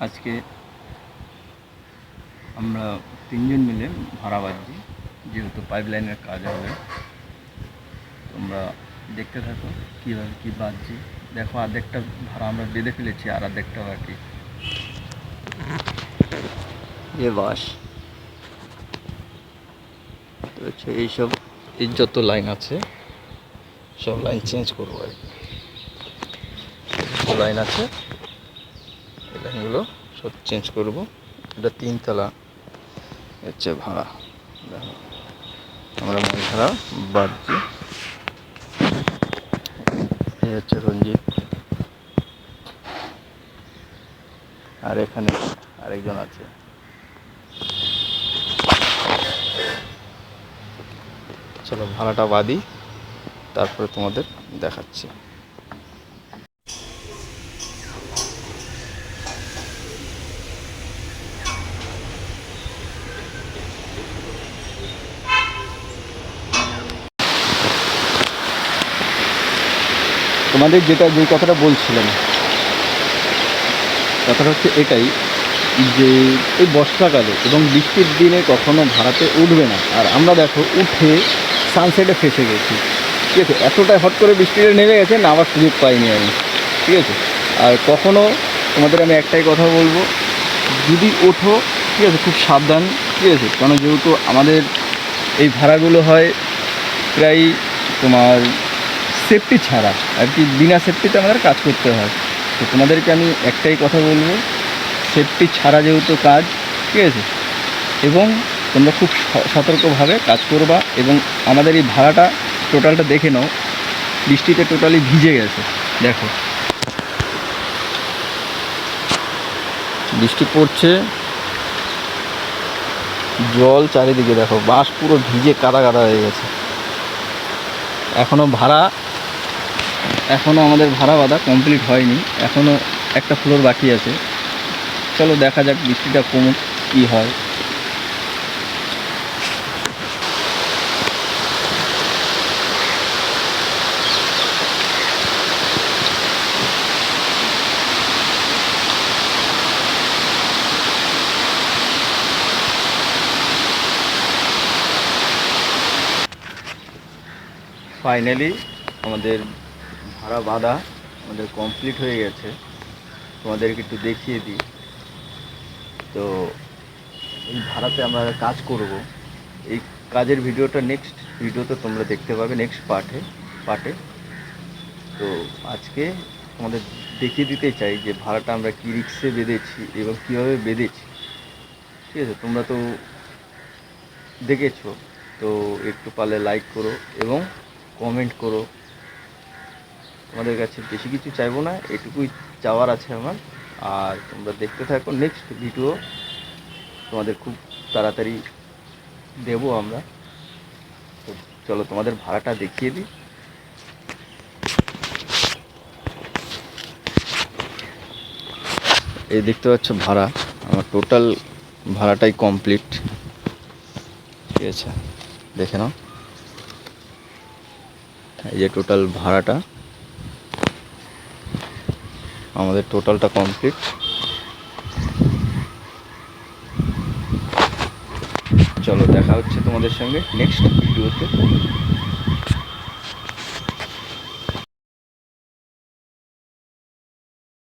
আজকে আমরা তিনজন মিলে ভাড়া বাঁধছি যেহেতু পাইপ লাইনের কাজ হবে। তোমরা দেখতে থাকো কীভাবে কী বাঁধছি। দেখো অর্ধেকটা ভাড়া আমরা বেঁধে ফেলেছি আর অর্ধেকটা বাকি। যে বাস। তো হচ্ছে এইসব এই যত লাইন আছে সব লাইন চেঞ্জ করব আর কি। লাইন আছে। এই সব চেঞ্জ করব। এটা তিনতলা হচ্ছে ভাড়া। দেখো। আমরা মাছ ভাড়া বাড়ছি। এই হচ্ছে রঞ্জিত। আর এখানে আরেকজন আছে। চলো ভাড়াটা বাদি তারপরে তোমাদের দেখাচ্ছি। তোমাদের যেটা, যে কথাটা বলছিলাম, কথাটা হচ্ছে এটাই যে এই বর্ষাকালে এবং বৃষ্টির দিনে কখনো ভাড়াতে উঠবে না। আর আমরা দেখো, উঠে সানসেটে ফেসে গেছি। ঠিক আছে, এতটাই হট করে বৃষ্টিটা নেমে গেছে না আবার সুযোগ পাইনি আমি। ঠিক আছে? আর কখনো তোমাদের আমি একটাই কথা বলব, যদি ওঠো, ঠিক আছে, খুব সাবধান, ঠিক আছে? কারণ যেহেতু আমাদের এই ভাড়াগুলো হয় প্রায় তোমার সেফটি ছাড়া আর কি বিনা সেফটিতে আমাদের কাজ করতে হয়। তো তোমাদেরকে আমি একটাই কথা বলব সেফটি ছাড়া যেহেতু কাজ, ঠিক আছে? এবং তোমরা খুব সতর্কভাবে কাজ করবা এবং আমাদের এই ভাড়াটা টোটালটা দেখে নাও। বৃষ্টিতে টোটালি ভিজে গেছে, দেখো। বৃষ্টি পড়ছে। জল চারিদিকে দেখো, বাঁশ পুরো ভিজে কাদা কাদা হয়ে গেছে। এখনও ভাড়া এখনও আমাদের ভাড়া বাঁধা কমপ্লিট হয়নি এখনও একটা ফ্লোর বাকি আছে। চলো দেখা যাক বৃষ্টিটা কমুক, কী হয়। ফাইনালি আমাদের ভাড়া বাঁধা আমাদের কমপ্লিট হয়ে গেছে। তোমাদেরকে একটু দেখিয়ে দিই। তো, এই ভাড়াতে আমরা কাজ করব। এই কাজের ভিডিওটা নেক্সট ভিডিওতে তোমরা দেখতে পাবে নেক্সট পার্টে পার্টে তো, আজকে তোমাদের দেখিয়ে দিতে চাই যে ভাড়াটা আমরা কী রিক্সে বেঁধেছি এবং কীভাবে বেঁধেছি। ঠিক আছে, তোমরা তো দেখেছ। তো, একটু পারলে লাইক করো এবং কমেন্ট করো। তোমাদের কাছে বেশি কিছু চাইব না, এটুকুই চাওয়ার আছে আমার। আর তোমরা দেখতে থাকো নেক্সট ভিডিও তোমাদের খুব তাড়াতাড়ি দেবো আমরা। তো চলো তোমাদের ভাড়াটা দেখিয়ে দিই। এই দেখতে পাচ্ছ ভাড়া, আমার টোটাল ভাড়াটাই কমপ্লিট ঠিক আছে, দেখে নাও। এই যে টোটাল ভাড়াটা। আমাদের টোটালটা কমপ্লিট। চলো দেখা হচ্ছে তোমাদের সঙ্গে নেক্সট ভিডিওতে।